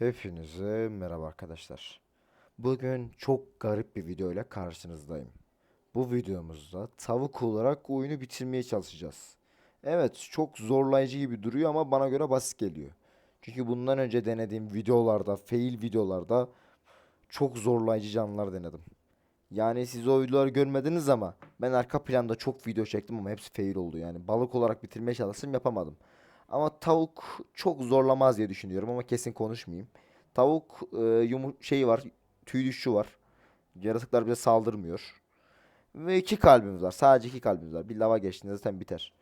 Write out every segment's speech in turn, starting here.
Hepinize merhaba arkadaşlar. Bugün çok garip bir video ile karşınızdayım. Bu videomuzda tavuk olarak oyunu bitirmeye çalışacağız. Evet, çok zorlayıcı gibi duruyor ama bana göre basit geliyor. Çünkü bundan önce denediğim videolarda, fail videolarda çok zorlayıcı canlılar denedim. Yani siz o videoları görmediniz ama ben arka planda çok video çektim ama hepsi fail oldu. Yani balık olarak bitirmeye çalıştım yapamadım. Ama tavuk çok zorlamaz diye düşünüyorum ama kesin konuşmayayım. Tavuk e, yumu şeyi var, tüy düşüşü var. Yaratıklar bize saldırmıyor. Ve iki kalbimiz var. Sadece iki kalbimiz var. Bir lava geçtiğinde zaten biter.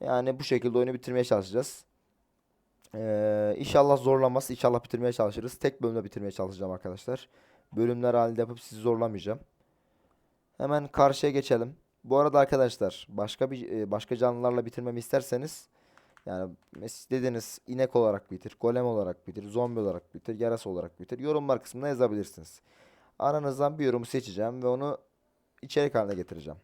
Yani bu şekilde oyunu bitirmeye çalışacağız. Ee, inşallah zorlamaz. İnşallah bitirmeye çalışırız. Tek bölümde bitirmeye çalışacağım arkadaşlar. Bölümler halinde yapıp sizi zorlamayacağım. Hemen karşıya geçelim. Bu arada arkadaşlar başka bir e, başka canlılarla bitirmemi isterseniz yani dediniz inek olarak bitir, golem olarak bitir, zombi olarak bitir, yarası olarak bitir. Yorumlar kısmına yazabilirsiniz. Aranızdan bir yorumu seçeceğim ve onu içerik haline getireceğim.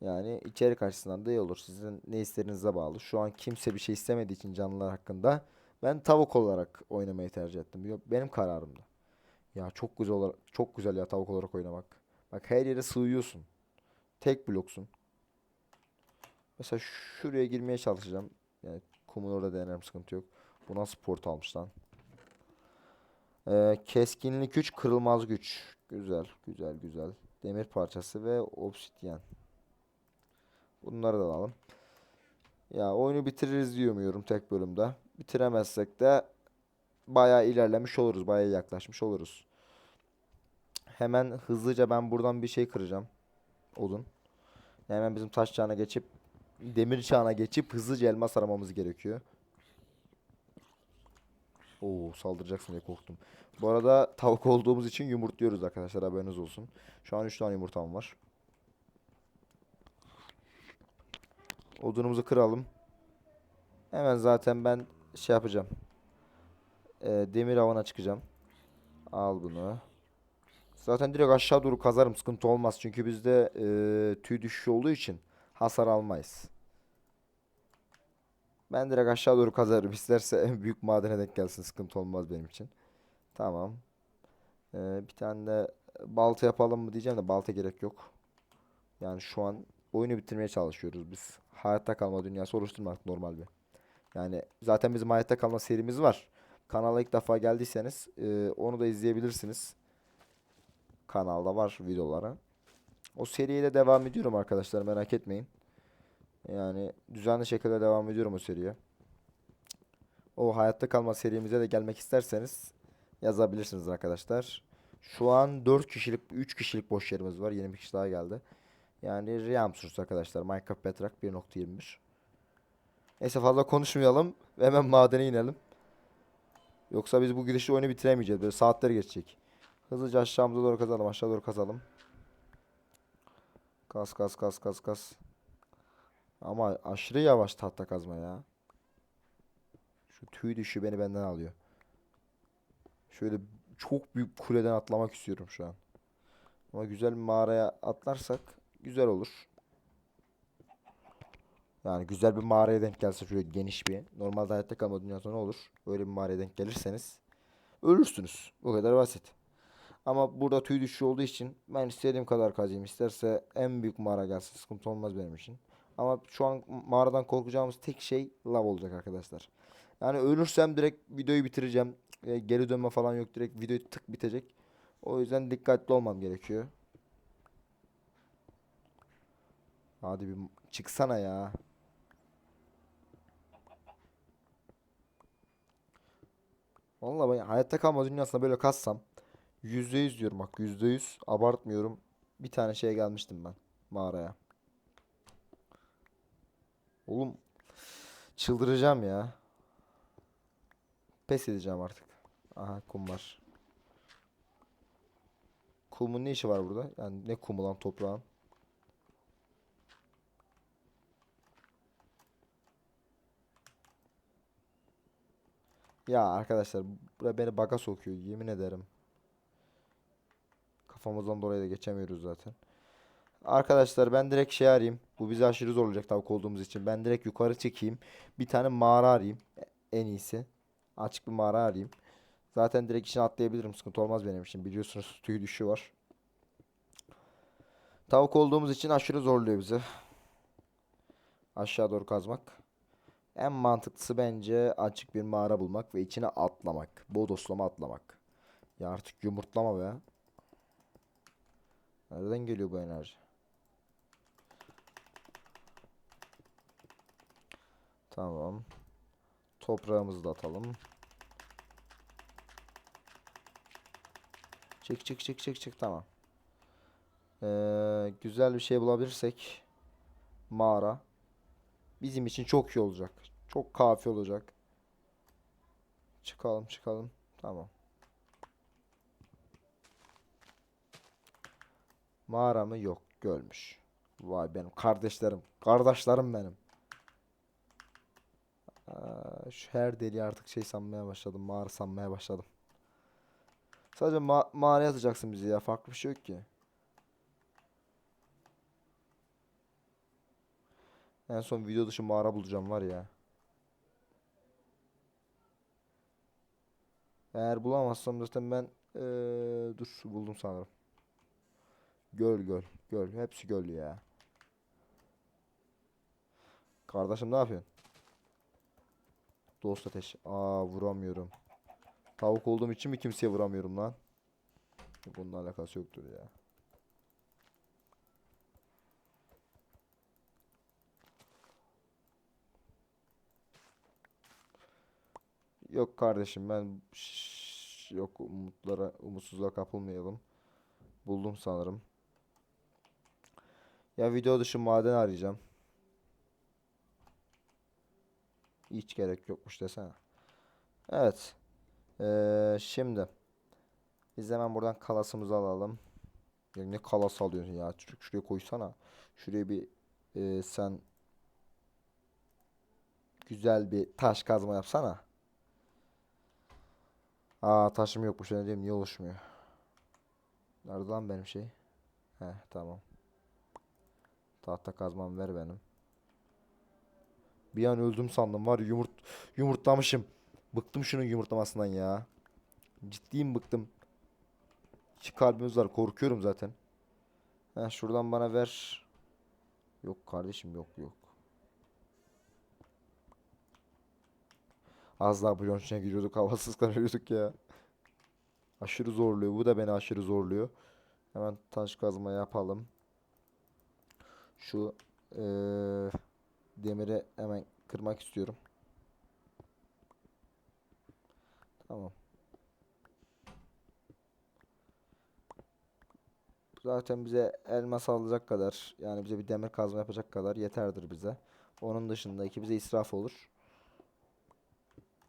Yani içerik açısından da iyi olur. Sizin ne istediğinize bağlı. Şu an kimse bir şey istemediği için canlılar hakkında ben tavuk olarak oynamayı tercih ettim. Benim kararımdı. Ya çok güzel olarak, çok güzel ya tavuk olarak oynamak. Bak her yere sığıyorsun. Tek bloksun. Mesela şuraya girmeye çalışacağım. Yani kumun orada denerim sıkıntı yok. Bu nasıl port almış lan? Ee, keskinlik 3, kırılmaz güç. Güzel, güzel, güzel. Demir parçası ve obsidyen. Bunları da alalım. Ya oyunu bitiririz diye umuyorum tek bölümde. Bitiremezsek de bayağı ilerlemiş oluruz. Bayağı yaklaşmış oluruz. Hemen hızlıca ben buradan bir şey kıracağım. Odun. Hemen bizim taş geçip demir çağına geçip hızlıca elmas aramamız gerekiyor. Oo saldıracaksın diye korktum. Bu arada tavuk olduğumuz için yumurtluyoruz arkadaşlar haberiniz olsun. Şu an 3 tane yumurtam var. Odunumuzu kıralım. Hemen zaten ben şey yapacağım. Ee, demir avına çıkacağım. Al bunu. Zaten direkt aşağı doğru kazarım sıkıntı olmaz. Çünkü bizde e, tüy düşüşü olduğu için hasar almayız. Ben direkt aşağı doğru kazarım. İsterse en büyük madene denk gelsin. Sıkıntı olmaz benim için. Tamam. Ee, bir tane de balta yapalım mı diyeceğim de balta gerek yok. Yani şu an oyunu bitirmeye çalışıyoruz biz. Hayatta kalma dünyası oluşturmak normal bir. Yani zaten bizim hayatta kalma serimiz var. Kanala ilk defa geldiyseniz e, onu da izleyebilirsiniz. Kanalda var videoları. O seriye de devam ediyorum arkadaşlar merak etmeyin. Yani düzenli şekilde devam ediyorum o seriye. O hayatta kalma serimize de gelmek isterseniz yazabilirsiniz arkadaşlar. Şu an 4 kişilik 3 kişilik boş yerimiz var. Yeni bir kişi daha geldi. Yani Realm Source arkadaşlar. Minecraft Bedrock 1.21. Neyse fazla konuşmayalım. ve Hemen madene inelim. Yoksa biz bu gidişle oyunu bitiremeyeceğiz. Böyle saatler geçecek. Hızlıca aşağımıza doğru kazalım. Aşağı doğru kazalım. Kas kas kas kas kas. Ama aşırı yavaş tahta kazma ya. Şu tüy düşü beni benden alıyor. Şöyle çok büyük kuleden atlamak istiyorum şu an. Ama güzel bir mağaraya atlarsak güzel olur. Yani güzel bir mağaraya denk gelse şöyle geniş bir. Normalde hayatta kalma dünyasında ne olur? Böyle bir mağaraya denk gelirseniz ölürsünüz. Bu kadar basit. Ama burada tüy düşüşü olduğu için ben istediğim kadar kazayım. İsterse en büyük mağara gelsin sıkıntı olmaz benim için. Ama şu an mağaradan korkacağımız tek şey lav olacak arkadaşlar. Yani ölürsem direkt videoyu bitireceğim. E, geri dönme falan yok direkt video tık bitecek. O yüzden dikkatli olmam gerekiyor. Hadi bir çıksana ya. Vallahi ben hayatta kalma dünyasında böyle kassam %100 diyorum bak %100 abartmıyorum. Bir tane şeye gelmiştim ben mağaraya. Oğlum çıldıracağım ya. Pes edeceğim artık. Aha kum var. Kumun ne işi var burada? Yani ne kumu lan toprağın? Ya arkadaşlar buraya beni baga sokuyor yemin ederim. Kafamızdan dolayı da geçemiyoruz zaten. Arkadaşlar ben direkt şey arayayım. Bu bize aşırı zor olacak tavuk olduğumuz için. Ben direkt yukarı çekeyim. Bir tane mağara arayayım. En iyisi. Açık bir mağara arayayım. Zaten direkt içine atlayabilirim. Sıkıntı olmaz benim için. Biliyorsunuz tüy düşü var. Tavuk olduğumuz için aşırı zorluyor bizi. Aşağı doğru kazmak. En mantıklısı bence açık bir mağara bulmak ve içine atlamak. Bodoslama atlamak. Ya artık yumurtlama be. Nereden geliyor bu enerji? Tamam. Toprağımızı da atalım. Çık çık çık çık çık tamam. Ee, güzel bir şey bulabilirsek mağara bizim için çok iyi olacak. Çok kafi olacak. Çıkalım çıkalım. Tamam. Mağara mı? Yok. Gölmüş. Vay benim kardeşlerim. Kardeşlerim benim. Şu her deli artık şey sanmaya başladım. Mağara sanmaya başladım. Sadece ma mağaraya atacaksın bizi ya. Farklı bir şey yok ki. En son video dışı mağara bulacağım var ya. Eğer bulamazsam zaten ben eee, dur buldum sanırım. Göl göl göl hepsi göl ya. Kardeşim ne yapıyorsun? Dost ateş. Aa vuramıyorum. Tavuk olduğum için mi kimseye vuramıyorum lan? Bununla alakası yoktur ya. Yok kardeşim ben Şşş, yok umutlara umutsuzluğa kapılmayalım. Buldum sanırım. Ya video dışı maden arayacağım. Hiç gerek yokmuş desene. Evet. Ee, şimdi biz hemen buradan kalasımızı alalım. Ya ne kalas alıyorsun ya? Çocuk şuraya koysana. Şuraya bir e, sen güzel bir taş kazma yapsana. Aa taşım yokmuş. Ne diyeyim niye oluşmuyor? Nerede lan benim şey? Heh tamam. Tahta kazmam ver benim. Bir an öldüm sandım var yumurt yumurtlamışım. Bıktım şunun yumurtlamasından ya. Ciddiyim bıktım. İki kalbimiz var korkuyorum zaten. Heh şuradan bana ver. Yok kardeşim yok yok. Az daha bulyon içine giriyorduk havasız kalıyorduk ya. Aşırı zorluyor. Bu da beni aşırı zorluyor. Hemen taş kazma yapalım. Şu eee, demiri hemen kırmak istiyorum. Tamam. Zaten bize elmas alacak kadar yani bize bir demir kazma yapacak kadar yeterdir bize. Onun dışındaki bize israf olur.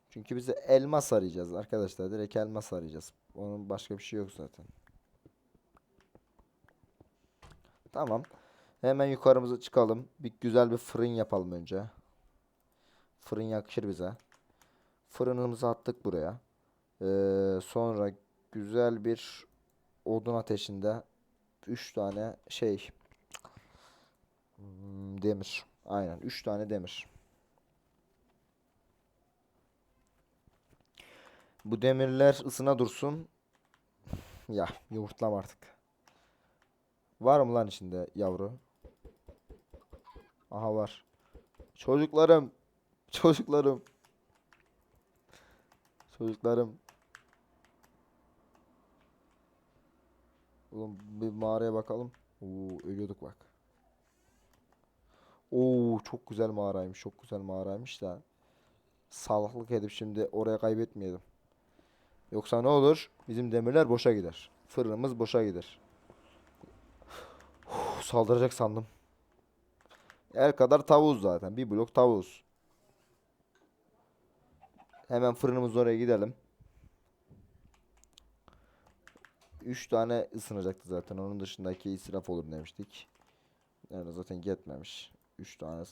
Çünkü bize elmas arayacağız arkadaşlar. Direkt elmas arayacağız. Onun başka bir şey yok zaten. Tamam. Hemen yukarımıza çıkalım. Bir güzel bir fırın yapalım önce. Fırın yakışır bize. Fırınımızı attık buraya. Ee, sonra güzel bir odun ateşinde 3 tane şey hmm, demir. Aynen 3 tane demir. Bu demirler ısına dursun. Ya yumurtlam artık. Var mı lan içinde yavru? Aha var. Çocuklarım. Çocuklarım. Çocuklarım. Oğlum bir mağaraya bakalım. Oo ölüyorduk bak. Oo çok güzel mağaraymış. Çok güzel mağaraymış da. Salaklık edip şimdi oraya kaybetmeyelim. Yoksa ne olur? Bizim demirler boşa gider. Fırınımız boşa gider. Uf, saldıracak sandım. El kadar tavuğuz zaten. Bir blok tavuğuz. Hemen fırınımız oraya gidelim. 3 tane ısınacaktı zaten. Onun dışındaki israf olur demiştik. Yani zaten yetmemiş. 3 tane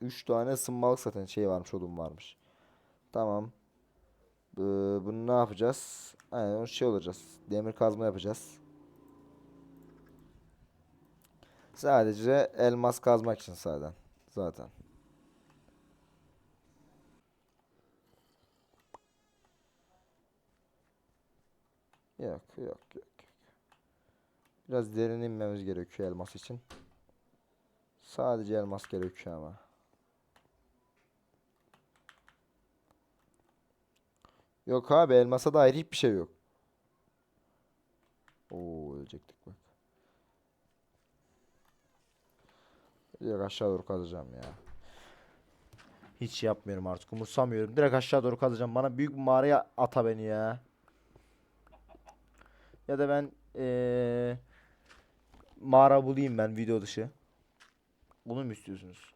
3 tane ısınmalık zaten şey varmış, odun varmış. Tamam. Ee, bunu ne yapacağız? Aynen şey olacağız. Demir kazma yapacağız. Sadece elmas kazmak için zaten. Zaten. Yok yok yok. Biraz derin inmemiz gerekiyor elmas için. Sadece elmas gerekiyor ama. Yok abi elmasa dair hiçbir şey yok. Direkt aşağı doğru kazacağım ya. Hiç yapmıyorum artık umursamıyorum. Direkt aşağı doğru kazacağım. Bana büyük bir mağaraya ata beni ya. Ya da ben eee mağara bulayım ben video dışı. Bunu mu istiyorsunuz?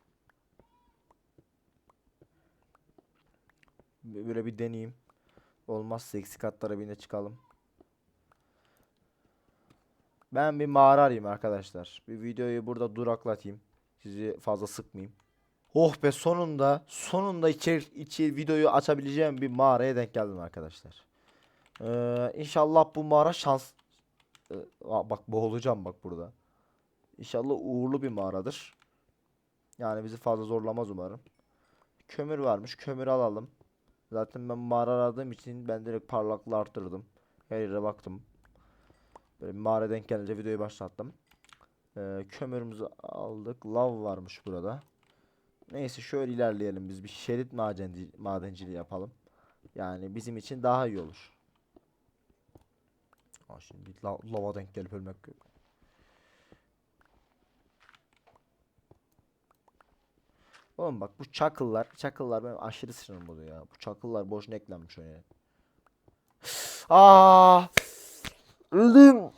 Böyle bir deneyeyim. Olmazsa eksi katlara bir de çıkalım. Ben bir mağara arayayım arkadaşlar. Bir videoyu burada duraklatayım. Sizi fazla sıkmayayım. Oh be sonunda sonunda içeri, içeri videoyu açabileceğim bir mağaraya denk geldim arkadaşlar. Ee, inşallah bu mağara şans Ee, bak boğulacağım bak burada. İnşallah uğurlu bir mağaradır. Yani bizi fazla zorlamaz umarım. Kömür varmış. Kömür alalım. Zaten ben mağara aradığım için ben direkt parlaklığı arttırdım. Her yere baktım. Böyle mağara denk gelince videoyu başlattım. Ee, kömürümüzü aldık. Lav varmış burada. Neyse şöyle ilerleyelim biz. Bir şerit madenci, madenciliği yapalım. Yani bizim için daha iyi olur. Ha şimdi bir la lava denk gelip ölmek. Oğlum bak bu çakıllar, çakıllar benim aşırı sinirim oluyor ya. Bu çakıllar boşuna eklenmiş oraya. Aa! Öldüm.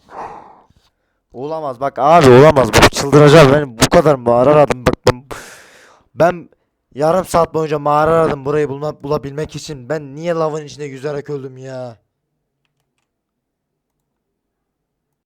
Olamaz bak abi olamaz. Bu çıldıracağım ben bu kadar mağara aradım bak ben ben yarım saat boyunca mağara aradım burayı bulma, bulabilmek için. Ben niye lavın içinde yüzerek öldüm ya?